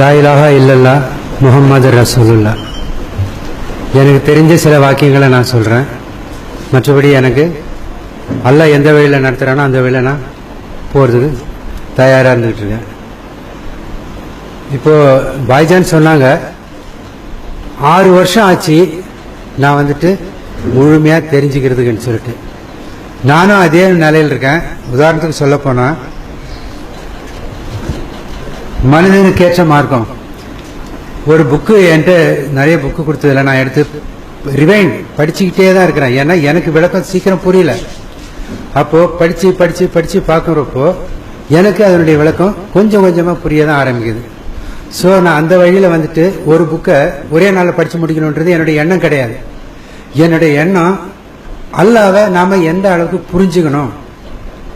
லாயிலாக இல்லல்லா முகம்மது ரசூலுல்லா. எனக்கு தெரிஞ்ச சில வாக்கியங்களை நான் சொல்கிறேன் மற்றபடி எனக்கு அல்ல எந்த வழியில் நடத்துகிறானோ அந்த வழியில் நான் போகிறதுக்கு தயாராக இருந்துகிட்டு இருக்கேன். இப்போது பாய்ஜான் சொன்னாங்க ஆறு வருஷம் ஆச்சு நான் வந்துட்டு முழுமையாக தெரிஞ்சுக்கிறதுக்குன்னு சொல்லிட்டு. நானும் அதே நிலையில் இருக்கேன். உதாரணத்துக்கு சொல்லப்போனால் மனிதனுக்கு ஏற்ற மார்க்கம். ஒரு புக்கு என்கிட்ட நிறைய புக்கு கொடுத்ததில்ல. நான் எடுத்து ரிவைண்ட் படிச்சுக்கிட்டே தான் இருக்கிறேன். ஏன்னா எனக்கு விளக்கம் சீக்கிரம் புரியல. அப்போ படிச்சு படிச்சு படிச்சு பார்க்குறப்போ எனக்கு அதனுடைய விளக்கம் கொஞ்சம் கொஞ்சமாக புரிய தான் ஆரம்பிக்குது. ஸோ நான் அந்த வழியில் வந்துட்டு ஒரு புக்கை ஒரே நாளில் படித்து முடிக்கணுன்றது என்னுடைய எண்ணம் கிடையாது. என்னுடைய எண்ணம் அல்லாவை நாம் எந்த அளவுக்கு புரிஞ்சுக்கணும்?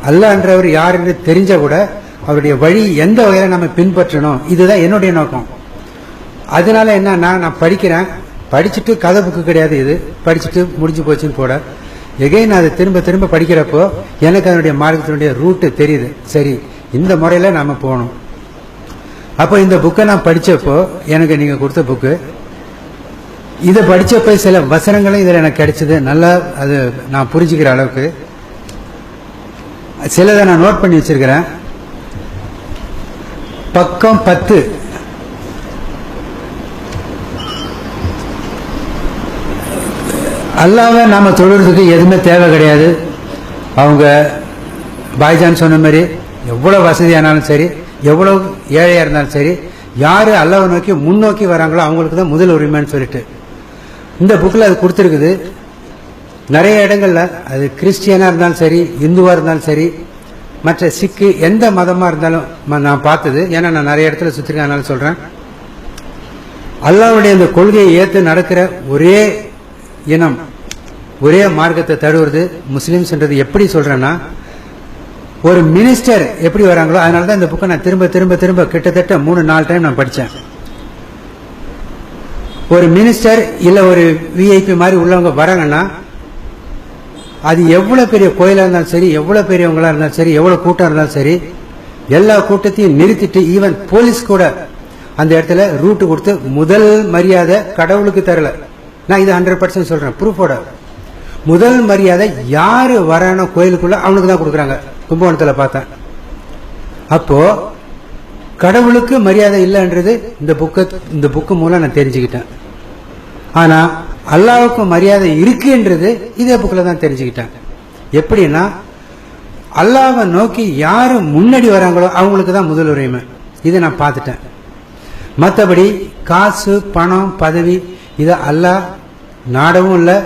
அல்லான்றவர் யாருன்னு தெரிஞ்ச கூட அவருடைய வழி எந்த வகையில் நம்ம பின்பற்றணும் இதுதான் என்னுடைய நோக்கம். அதனால என்னன்னா நான் படிக்கிறேன். படிச்சுட்டு கதை புக்கு கிடையாது இது. படிச்சுட்டு முடிஞ்சு போச்சுன்னு போட. எகைன் அதை திரும்ப திரும்ப படிக்கிறப்போ எனக்கு அதனுடைய மார்க்கத்தினுடைய ரூட்டு தெரியுது. சரி இந்த முறையில் நாம் போகணும். அப்போ இந்த புக்கை நான் படித்தப்போ எனக்கு நீங்கள் கொடுத்த புக்கு இதை படித்தப்போ சில வசனங்களும் இதில் எனக்கு கிடைச்சது. நல்லா அது நான் புரிஞ்சுக்கிற அளவுக்கு. சிலதை நான் நோட் பண்ணி வச்சிருக்கிறேன். பக்கம் பத்து. அல்லாவை நாம் தொழுறதுக்கு எதுவுமே தேவை கிடையாது. அவங்க பாய்ஜான் சொன்ன மாதிரி எவ்வளோ வசதியானாலும் சரி எவ்வளோ ஏழையாக இருந்தாலும் சரி யார் அல்லாவை நோக்கி முன்னோக்கி வராங்களோ அவங்களுக்கு தான் முதல் உரிமைன்னு சொல்லிட்டு. இந்த புக்கில் அது கொடுத்துருக்குது. நிறைய இடங்களில் அது கிறிஸ்டியனாக இருந்தாலும் சரி இந்துவாக இருந்தாலும் சரி மற்ற சிக்கு எந்த மதமாக இருந்தாலும் நான் பார்த்தது ஏன்னா நான் நிறைய இடத்துல சுற்றிருக்கேன் அதனால சொல்கிறேன் அல்லாவுடைய அந்த கொள்கையை ஏற்று நடக்கிற ஒரே இனம் ஒரே மார்க்கத்தை தழுவுறது முஸ்லிம்ஸ்ன்றது எப்படி சொல்கிறேன்னா ஒரு மினிஸ்டர் எப்படி வராங்களோ அதனால தான் இந்த புக்கை நான் திரும்ப திரும்ப திரும்ப கிட்டத்தட்ட மூணு நாலு டைம் நான் படித்தேன் ஒரு மினிஸ்டர் இல்லை ஒரு விஐபி மாதிரி உள்ளவங்க வராங்கன்னா அது எவ்வளவு பெரிய கோயிலா இருந்தாலும் சரி எவ்வளவு பெரியவங்களா இருந்தாலும் சரி எவ்வளவு கூட்டம் இருந்தாலும் சரி எல்லா கூட்டத்தையும் நிறுத்திட்டு ஈவன் போலீஸ் கூட அந்த இடத்துல ரூட்டு கொடுத்து முதல் மரியாதை கடவுளுக்கு தரல. நான் இது ஹண்ட்ரட் பர்சன்ட் சொல்றேன். ப்ரூஃபோட முதல் மரியாதை யாரு வரானோ கோயிலுக்குள்ள அவனுக்கு தான் கொடுக்குறாங்க. கும்பகோணத்தில் பார்த்தேன். அப்போ கடவுளுக்கு மரியாதை இல்லைன்றது இந்த புக்கு இந்த புக்கு மூலம் நான் தெரிஞ்சுக்கிட்டேன். ஆனால் அல்லாவுக்கு மரியாதை இருக்குன்றது இதே புக்கில் தான் தெரிஞ்சுக்கிட்டேன். எப்படின்னா அல்லாவை நோக்கி யாரு முன்னாடி வராங்களோ அவங்களுக்கு தான் முதல் உரிமை. இதை நான் பார்த்துட்டேன். மற்றபடி காசு பணம் பதவி இதை அல்லா நாடவும் இல்லை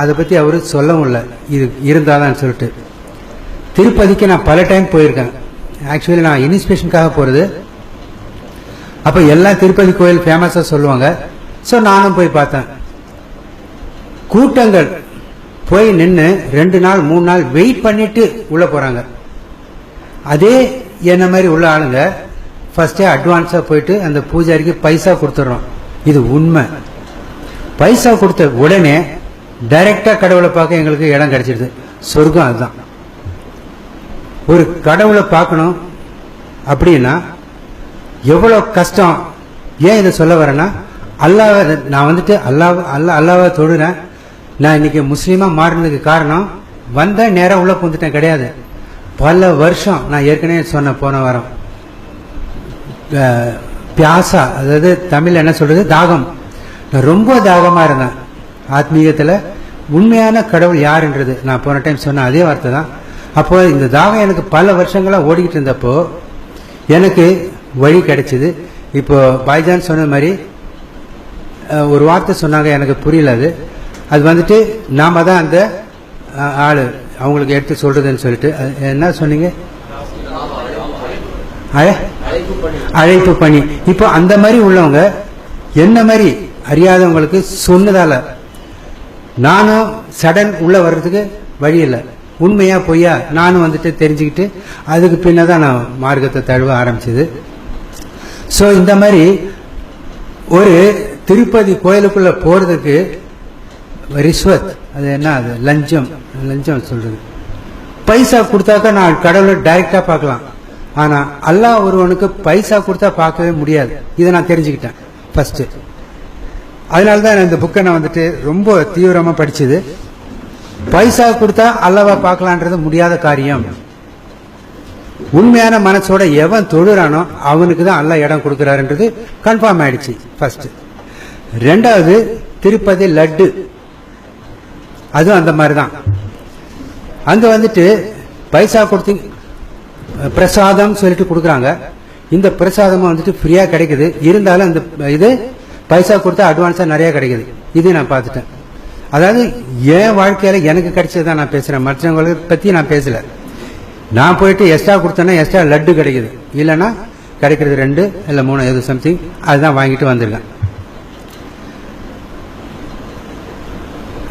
அதை பற்றி அவர் சொல்லவும் இல்லை. இது இருந்தாதான் சொல்லிட்டு. திருப்பதிக்கு நான் பல டைம் போயிருக்கேன். ஆக்சுவலி நான் இன்ஸ்பிரேஷனுக்காக போகிறது அப்போ எல்லாம் திருப்பதி கோயில் ஃபேமஸாக சொல்லுவாங்க. ஸோ நானும் போய் பார்த்தேன். கூட்டங்கள் போய் நின்று ரெண்டு நாள் மூணு நாள் வெயிட் பண்ணிட்டு உள்ள போறாங்க. அதே என்ன மாதிரி உள்ள ஆளுங்க ஃபர்ஸ்டே அட்வான்ஸா போயிட்டு அந்த பூஜாரிக்கு பைசா கொடுத்துட்றோம். இது உண்மை. பைசா கொடுத்த உடனே டைரக்டா கடவுளை பார்க்க எங்களுக்கு இடம் கிடைச்சிடுது. சொர்க்கம் அதுதான். ஒரு கடவுளை பார்க்கணும் அப்படின்னா எவ்வளவு கஷ்டம்? ஏன் இதை சொல்ல வரேன்னா அல்லாஹ் நான் வந்துட்டு அல்லாஹ் அல்லா அல்லாவை தொடுறேன் நான் இன்னைக்கு முஸ்லீமா மாறினதுக்கு காரணம் வந்த நேரம் உள்ள புந்துட்டேன் கிடையாது. பல வருஷம் நான் ஏற்கனவே சொன்ன போன வாரம். பியாசா அதாவது தமிழ் என்ன சொல்றது? தாகம். நான் ரொம்ப தாகமா இருந்தேன். ஆத்மீகத்துல உண்மையான கடவுள் யாருன்றது நான் போன டைம் சொன்ன அதே வார்த்தை தான். அப்போ இந்த தாகம் எனக்கு பல வருஷங்களா ஓடிக்கிட்டு இருந்தப்போ எனக்கு வழி கிடைச்சிது. இப்போ பாய்ஜான் சொன்ன மாதிரி ஒரு வார்த்தை சொன்னாங்க எனக்கு புரியல அது. அது வந்துட்டு நாம தான் அந்த ஆள். அவங்களுக்கு எடுத்து சொல்றதுன்னு சொல்லிட்டு அது என்ன சொன்னீங்க? அழைப்பு பணி. இப்போ அந்த மாதிரி உள்ளவங்க என்ன மாதிரி அறியாதவங்களுக்கு சொன்னதால நானும் சடன் உள்ள வர்றதுக்கு வழி இல்லை. உண்மையா பொய்யா நானும் வந்துட்டு தெரிஞ்சுக்கிட்டு அதுக்கு பின்னதான் நான் மார்க்கத்தை தழுவ ஆரம்பிச்சது. ஸோ இந்த மாதிரி ஒரு திருப்பதி கோயிலுக்குள்ள போறதுக்கு ரிஸ்வத் அது என்ன அது? லஞ்சம். லஞ்சம் சொல்றது. பைசா கொடுத்தாக்கா நான் கடவுளை டைரக்டா பார்க்கலாம். ஆனா அல்லாஹ் ஒருவனுக்கு பைசா கொடுத்தா பார்க்கவே முடியாது. இதை நான் தெரிஞ்சுக்கிட்டேன். ஃபர்ஸ்ட் அதனால தான் நான் இந்த புக்கை நான் வந்துட்டு ரொம்ப தீவிரமா படிச்சது. பைசா கொடுத்தா அல்லவா பார்க்கலான்றது முடியாத காரியம். உண்மையான மனசோட எவன் தொழுறானோ அவனுக்கு தான் அல்ல இடம் கொடுக்கிறாருன்றது கன்ஃபார்ம் ஆயிடுச்சு. ஃபர்ஸ்ட் ரெண்டாவது திருப்பதி லட்டு. அதுவும் அந்த மாதிரி தான் அங்க வந்துட்டு பைசா கொடுத்து பிரசாதம் சொல்லிட்டு கொடுக்குறாங்க. இந்த பிரசாதமும் வந்துட்டு ஃப்ரீயா கிடைக்குது. இருந்தாலும் அந்த இது பைசா கொடுத்தா அட்வான்ஸா நிறைய கிடைக்குது. இது நான் பார்த்துட்டேன். அதாவது என் வாழ்க்கையில எனக்கு கிடைச்சதான் நான் பேசுறேன். மற்றவங்களை பத்தி நான் பேசல. நான் போயிட்டு எக்ஸ்ட்ரா கொடுத்தேன்னா எக்ஸ்ட்ரா லட்டு கிடைக்குது. இல்லைன்னா கிடைக்கிறது ரெண்டு இல்லை மூணு எது சம்திங் அதுதான் வாங்கிட்டு வந்திருக்கேன்.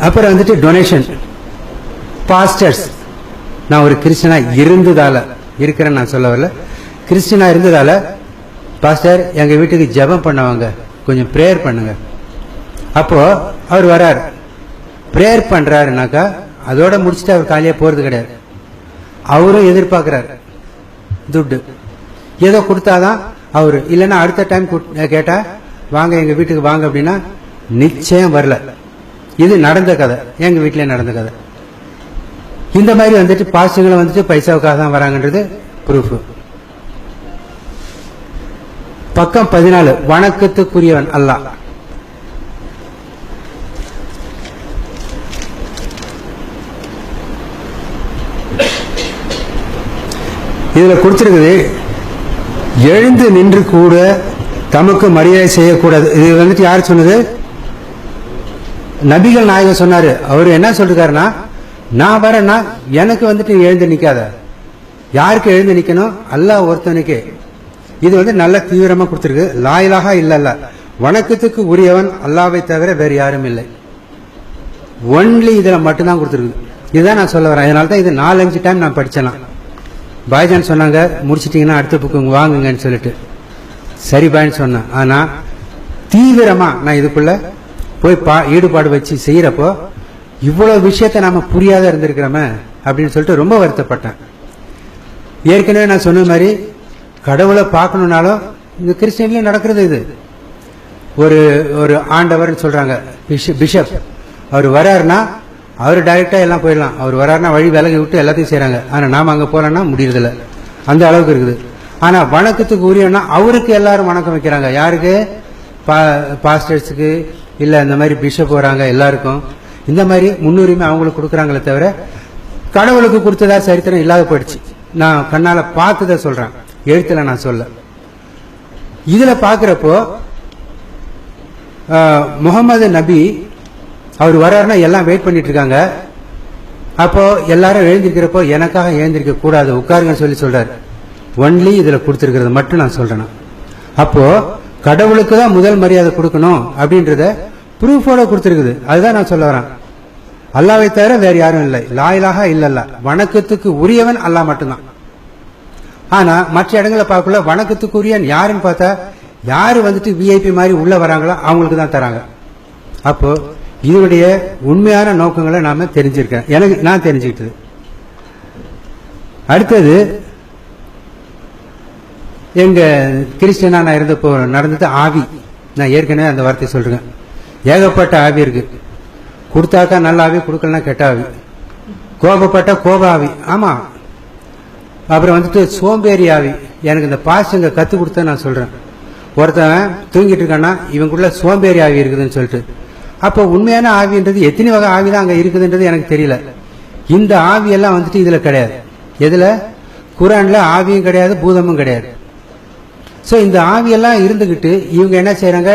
அப்புறம் வந்துட்டு டொனேஷன் பாஸ்டர்ஸ் நான் ஒரு கிறிஸ்டனா இருந்ததால இருக்கிறேன்னு நான் சொல்ல வரல. கிறிஸ்டினா இருந்ததால பாஸ்டர் எங்க வீட்டுக்கு ஜெபம் பண்ணவங்க கொஞ்சம் ப்ரேயர் பண்ணுங்க. அப்போ அவர் வரார். ப்ரேயர் பண்றாருனாக்கா அதோட முடிச்சுட்டு அவர் காலியா போறது கிடையாது. அவரும் எதிர்பார்க்கிறார். துட்டு. ஏதோ கொடுத்தாதான் அவரு. இல்லைன்னா அடுத்த டைம் கேட்டா வாங்க எங்க வீட்டுக்கு வாங்க அப்படின்னா நிச்சயம் வரல. இது நடந்த கதை. எங்க வீட்டிலே நடந்த கதை. இந்த மாதிரி வந்துட்டு பாஸ்டுங்களை வந்துட்டு பைசாவுக்காக தான் வராங்கன்றது ப்ரூஃப் பக்கம் பதினாலு வணக்கத்துக்குரியவன் அல்லாஹ். இதுல கொடுத்திருக்குது எழுந்து நின்று கூட தமக்கு மரியாதை செய்யக்கூடாது. இது வந்துட்டு யார் சொன்னது? நபிகள் நாயகம் சொன்னாரு. அவர் என்ன சொல்றாருன்னா நான் வரேன்னா எனக்கு வந்துட்டு எழுந்து நிக்காத. யாருக்கு எழுந்து நிக்கணும்? அல்லாஹ் ஒருத்தனுக்கு. இது வந்து நல்ல தீவிரமா கொடுத்துருக்கு. லாயலாக இல்ல இல்ல வணக்கத்துக்கு உரியவன் அல்லாவை தவிர வேற யாரும் இல்லை. ஒன்லி இதுல மட்டும்தான் கொடுத்துருக்கு. இதுதான் நான் சொல்ல வரேன். அதனால தான் இது நாலஞ்சு டைம் நான் படிச்சேனா. பாய்ஜான் சொன்னாங்க முடிச்சிட்டீங்கன்னா அடுத்த புக்கு வாங்குங்கன்னு சொல்லிட்டு. சரி பாய்னு சொன்னேன். ஆனா தீவிரமா நான் இதுக்குள்ள போய் பா ஈடுபாடு வச்சு செய்யறப்போ இவ்வளவு விஷயத்த நாம புரியாத இருந்திருக்கிறோமே அப்படின்னு சொல்லிட்டு ரொம்ப வருத்தப்பட்டேன். ஏற்கனவே நான் சொன்ன மாதிரி கடவுளை பார்க்கணும்னாலும் இந்த கிறிஸ்டியன்லயும் நடக்கிறது இது. ஒரு ஒரு ஆண்டவர்னு சொல்றாங்க பிஷப் பிஷப். அவர் வராருன்னா அவர் டைரக்டா எல்லாம் போயிடலாம். அவர் வராருன்னா வழி விலகி விட்டு எல்லாத்தையும் செய்கிறாங்க ஆனா நாம அங்க போறோம்னா முடியறதில்ல. அந்த அளவுக்கு இருக்குது. ஆனா வணக்கத்துக்கு உரியன்னா அவருக்கு எல்லாரும் வணக்கம் வைக்கிறாங்க. யாருக்கு? பாஸ்டர்ஸுக்கு இல்ல இந்த மாதிரி பிஷப் வராங்க எல்லாருக்கும். இந்த மாதிரி முன்னுரிமை அவங்களுக்கு கொடுக்குறாங்களே தவிர கடவுளுக்கு கொடுத்ததா சரித்திரம் இல்லாத போயிடுச்சு. நான் கண்ணால பார்த்ததை சொல்கிறேன் எழுத்துல நான் சொல்ல. இதுல பாக்குறப்போ முகமது நபி அவர் வர்றாருன்னா எல்லாம் வெயிட் பண்ணிட்டு இருக்காங்க அப்போ எல்லாரும் எழுந்திருக்கிறப்போ எனக்காக எழுந்திருக்க கூடாது உட்காருங்கன்னு சொல்லி சொல்றாரு. ஒன்லி இதுல கொடுத்திருக்கிறது மட்டும் நான் சொல்றேன். அப்போ கடவுளுக்கு தான் முதல் மரியாதை கொடுக்கணும் அப்படின்றத ப்ரூஃபோட கொடுத்துருக்குது. அதுதான் நான் சொல்ல வரேன். அல்லாவை தவிர வேற யாரும் இல்லை. லாயிலாக இல்லல்ல. வணக்கத்துக்கு உரியவன் அல்லாஹ் மட்டும்தான். ஆனா மற்ற இடங்களை பார்க்கல வணக்கத்துக்குரியன் யாருன்னு பார்த்தா யாரு வந்துட்டு விஐபி மாதிரி உள்ள வராங்களோ அவங்களுக்கு தான் தராங்க. அப்போ இதனுடைய உண்மையான நோக்கங்களை நாம தெரிஞ்சிருக்கேன் எனக்கு நான் தெரிஞ்சுக்கிட்டது. அடுத்தது எங்கள் கிறிஸ்டியனாக நான் இருந்தப்போ நடந்தது ஆவி. நான் ஏற்கனவே அந்த வார்த்தை சொல்கிறேன் ஏகப்பட்ட ஆவி இருக்குது கொடுத்தாக்கா நல்ல ஆவி கொடுக்கலனா கெட்ட ஆவி. கோபப்பட்ட கோப ஆவி. ஆமாம் அப்புறம் வந்துட்டு சோம்பேறி ஆவி. எனக்கு இந்த பாசங்க கற்றுக் கொடுத்த நான் சொல்கிறேன் ஒருத்தன் தூங்கிட்டு இருக்கான்னா இவங்களுக்குள்ள சோம்பேறி ஆவி இருக்குதுன்னு சொல்லிட்டு. அப்போ உண்மையான ஆவின்றது எத்தனை வகை ஆவி தான் அங்கே இருக்குதுன்றது எனக்கு தெரியல. இந்த ஆவியெல்லாம் வந்துட்டு இதில் கிடையாது. எதில்? குரானில் ஆவியும் கிடையாது பூதமும் கிடையாது. ஸோ இந்த ஆவியெல்லாம் இருந்துக்கிட்டு இவங்க என்ன செய்கிறாங்க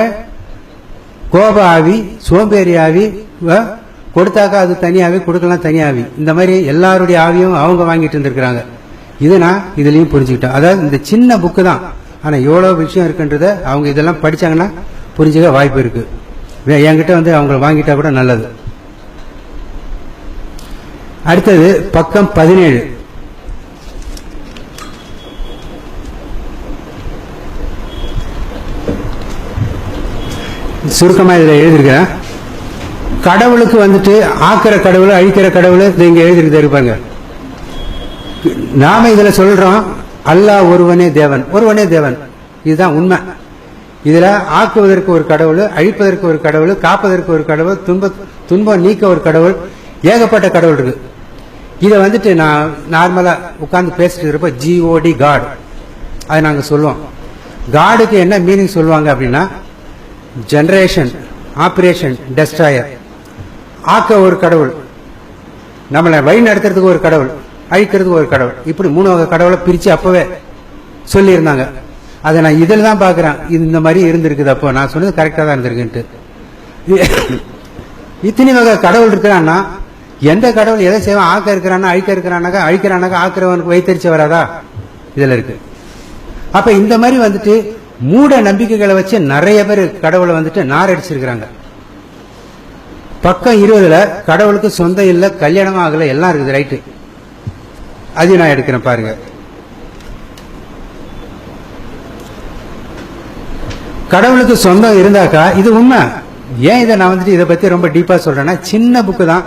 கோப ஆவி சோம்பேறி ஆவி கொடுத்தாக்கா அது தனியாகவே கொடுக்கலாம் தனியாவி இந்த மாதிரி எல்லாருடைய ஆவியும் அவங்க வாங்கிட்டு இருந்திருக்கிறாங்க. இது நான் இதுலேயும் புரிஞ்சுக்கிட்டேன். அதாவது இந்த சின்ன புக்கு தான். ஆனால் எவ்வளோ விஷயம் இருக்குன்றத அவங்க இதெல்லாம் படிச்சாங்கன்னா புரிஞ்சுக்க வாய்ப்பு இருக்குது என்கிட்ட வந்து அவங்க வாங்கிட்டா கூட நல்லது. அடுத்தது பக்கம் பதினேழு. சுருக்கமாக இதில் எழுதியிருக்கிறேன் கடவுளுக்கு வந்துட்டு ஆக்கிற கடவுள் அழிக்கிற கடவுள் இதை இங்கே எழுதிருக்கு இருப்பாங்க நாம இதில் சொல்கிறோம் அல்லாஹ் ஒருவனே தேவன் ஒருவனே தேவன். இதுதான் உண்மை. இதில் ஆக்குவதற்கு ஒரு கடவுள் அழிப்பதற்கு ஒரு கடவுள் காப்பதற்கு ஒரு கடவுள் துன்ப துன்பம் நீக்க ஒரு கடவுள் ஏகப்பட்ட கடவுள் இருக்கு. இதை வந்துட்டு நான் நார்மலாக உட்காந்து பேசிட்டு இருப்ப ஜிஓடி காட் அதை நாங்கள் சொல்லுவோம். காடுக்கு என்ன மீனிங் சொல்லுவாங்க அப்படின்னா ஜென்ரேஷன் ஆப்ரேஷன் டெஸ்ட்ராயர் ஆக்க ஒரு கடவுள். நம்மளை வழி நடத்துறதுக்கு ஒரு கடவுள். அழிக்கிறதுக்கு ஒரு கடவுள். இப்படி மூணு வகை கடவுளை பிரித்து அப்பவே சொல்லியிருந்தாங்க. அதை நான் இதில் தான் பார்க்குறேன். இந்த மாதிரி இருந்திருக்குது அப்போ. நான் சொன்னது கரெக்டாக தான் இருந்திருக்குன்ட்டு. இத்தனை வகை கடவுள் இருக்கிறான்னா எந்த கடவுள் எதை செய்வான்? ஆக்க இருக்கிறானா அழிக்க இருக்கிறானாக்கா அழிக்கிறானாக்கா ஆக்கிறவனுக்கு வைத்தறிச்சு வராதா? இதில் இருக்கு. அப்போ இந்த மாதிரி வந்துட்டு மூட நம்பிக்கைகளை வச்சு நிறைய பேர் கடவுளை வந்துட்டு நாரடிச்சிருக்கிறாங்க. பக்கம் இருபதுல கடவுளுக்கு சொந்தம் இல்லை கல்யாணம் ஆகல எல்லாம் இருக்குது ரைட்டு அது நான் எடுக்கிறேன் பாருங்க. கடவுளுக்கு சொந்தம் இருந்தாக்கா இது உண்மை. ஏன் இதை நான் வந்துட்டு இதை பத்தி ரொம்ப டீப்பா சொல்றேன்னா சின்ன புக்கு தான்.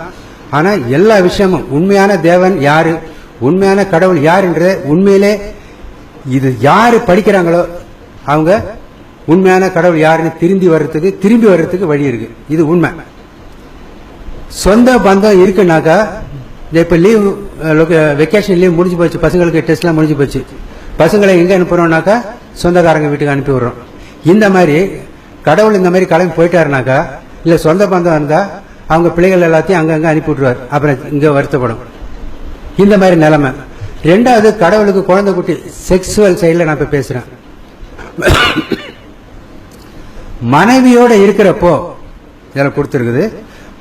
ஆனா எல்லா விஷயமும் உண்மையான தேவன் யாரு உண்மையான கடவுள் யாருன்றது உண்மையிலே இது யாரு படிக்கிறாங்களோ அவங்க உண்மையான கடவுள் யாருன்னு திரும்பி வர்றதுக்கு திரும்பி வர்றதுக்கு வழி இருக்கு. இது உண்மை. சொந்த பந்தம் இருக்குனாக்கா இப்போ லீவ் வெக்கேஷன் லீவ் முடிஞ்சு போச்சு பசங்களுக்கு டெஸ்ட்லாம் முடிஞ்சு போச்சு. பசங்களை எங்கே அனுப்புகிறோம்னாக்கா சொந்தக்காரங்க வீட்டுக்கு அனுப்பி விடுறோம். இந்த மாதிரி கடவுள் இந்த மாதிரி கிளம்பி போயிட்டாருனாக்கா இல்லை சொந்த பந்தம் இருந்தால் அவங்க பிள்ளைகள் எல்லாத்தையும் அங்கங்கே அனுப்பி விட்ருவார் அப்புறம் இங்கே வருத்தப்படும். இந்த மாதிரி நிலைமை. ரெண்டாவது கடவுளுக்கு குழந்தை குட்டி செக்ஸுவல் சைடில் நான் இப்போ பேசுகிறேன் மனைவியோட இருக்கிறப்போ இதில் கொடுத்துருக்குது.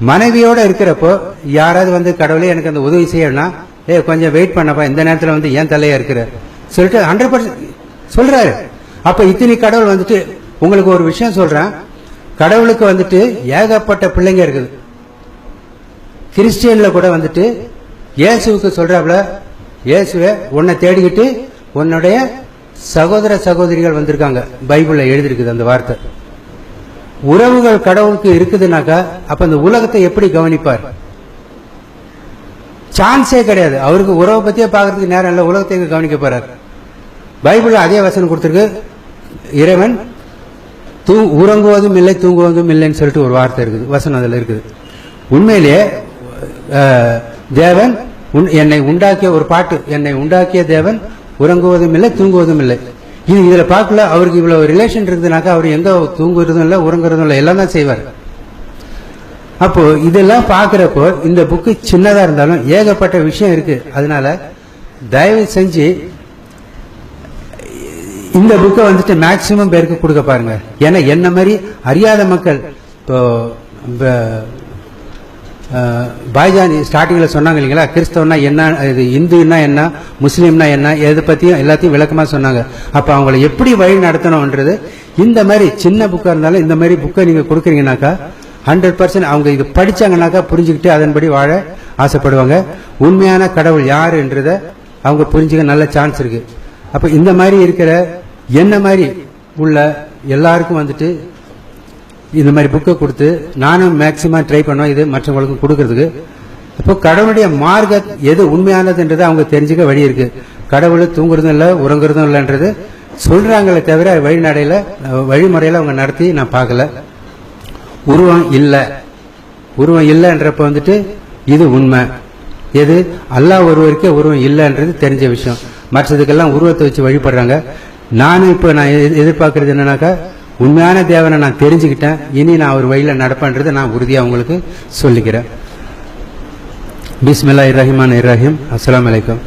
மனைவியோட இருக்கிறப்போ யாராவது வந்து கடவுளே எனக்கு அந்த உதவி செய்யணும்னா ஏ கொஞ்சம் வெயிட் பண்ணப்பா இந்த நேரத்தில் வந்து ஏன் தலையா இருக்கிற. சொல்லிட்டு ஹண்ட்ரட் பர்சன்ட் சொல்றாரு. அப்ப இத்தனை கடவுள் வந்துட்டு உங்களுக்கு ஒரு விஷயம் சொல்றேன். கடவுளுக்கு வந்துட்டு ஏகப்பட்ட பிள்ளைங்க இருக்குது. கிறிஸ்டியன்ல கூட வந்துட்டு இயேசுவுக்கு சொல்றாப்புல இயேசுவை உன்னை தேடிக்கிட்டு உன்னுடைய சகோதர சகோதரிகள் வந்திருக்காங்க. பைபிள்ல எழுதிருக்குது அந்த வார்த்தை. உறவுகள் கடவுளுக்கு இருக்குதுனாக்கா அப்ப இந்த உலகத்தை எப்படி கவனிப்பார்? சான்ஸே கிடையாது. அவருக்கு உறவை பத்தியே பார்க்கறதுக்கு நேரம் இல்லை. உலகத்தை எங்க கவனிக்க போறார்? பைபிள் அதே வசனம் கொடுத்திருக்கு. இறைவன் தூ உறங்குவதும் இல்லை தூங்குவதும் இல்லைன்னு சொல்லிட்டு ஒரு வார்த்தை இருக்குது. வசனம் அதில் இருக்குது. உண்மையிலேயே தேவன் என்னை உண்டாக்கிய ஒரு பாட்டு. என்னை உண்டாக்கிய தேவன் உறங்குவதும் இல்லை தூங்குவதும் இல்லை. இது இதில் பார்க்கல அவருக்கு இவ்வளோ ரிலேஷன் இருக்குதுனாக்கா அவர் எங்கே தூங்குறதும் இல்லை உறங்குறதும் இல்லை எல்லாம் தான் செய்வார். அப்போது இதெல்லாம் பார்க்குறப்போ இந்த புக்கு சின்னதாக இருந்தாலும் ஏகப்பட்ட விஷயம் இருக்குது அதனால தயவு செஞ்சு இந்த புக்கை வந்துட்டு மேக்சிமம் பேருக்கு கொடுக்க பாருங்க. ஏன்னா என்ன மாதிரி அறியாத மக்கள் இப்போ பாய்ஜான் ஸ்டார்டிங்கில் சொன்னாங்க இல்லைங்களா? கிறிஸ்தவனா என்ன இது இந்துன்னா என்ன முஸ்லீம்னா என்ன எதை பற்றியும் எல்லாத்தையும் விளக்கமாக சொன்னாங்க. அப்போ அவங்கள எப்படி வழி நடத்தணும்ன்றது இந்த மாதிரி சின்ன புக்காக இருந்தாலும் இந்த மாதிரி புக்கை நீங்கள் கொடுக்குறீங்கனாக்கா ஹண்ட்ரட் பர்சன்ட் அவங்க இது படித்தாங்கனாக்கா புரிஞ்சுக்கிட்டு அதன்படி வாழ ஆசைப்படுவாங்க. உண்மையான கடவுள் யாருன்றத அவங்க புரிஞ்சுக்க நல்ல சான்ஸ் இருக்குது அப்போ இந்த மாதிரி இருக்கிற என்ன மாதிரி உள்ள எல்லாருக்கும் வந்துட்டு இந்த மாதிரி புக்கை கொடுத்து நானும் மேக்சிமம் ட்ரை பண்ணுவேன் இது மற்றவங்களுக்கும் கொடுக்கறதுக்கு. இப்போ கடவுளுடைய மார்க்க எது உண்மையானதுன்றது அவங்க தெரிஞ்சுக்க வழி இருக்கு. கடவுள் தூங்குறதும் இல்லை உறங்குறதும் இல்லைன்றது சொல்றாங்களே தவிர வழிநடையில வழிமுறையில அவங்க நடத்தி நான் பார்க்கல. உருவம் இல்லை. உருவம் இல்லைன்றப்ப வந்துட்டு இது உண்மை. எது? அல்லா ஒருவருக்கே உருவம் இல்லைன்றது தெரிஞ்ச விஷயம். மற்றதுக்கெல்லாம் உருவத்தை வச்சு வழிபடுறாங்க. நானும் இப்போ நான் எதிர்பார்க்கறது என்னன்னாக்கா உண்மையான தேவனை நான் தெரிஞ்சுக்கிட்டேன் இனி நான் ஒரு வழியில நடப்பேன்றதை நான் உறுதியாக உங்களுக்கு சொல்லிக்கிறேன் பிஸ்மில்லா ரஹிமான் ரஹீம் அஸ்ஸலாமு அலைக்கும்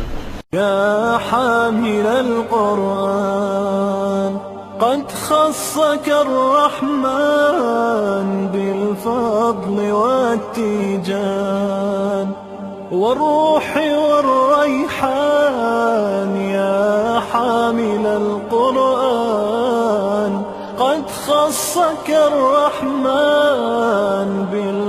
يا حامل القرآن قد خصك الرحمن بالفضل والتيجان والروح والريحان يا حامل القرآن قد خصك الرحمن بال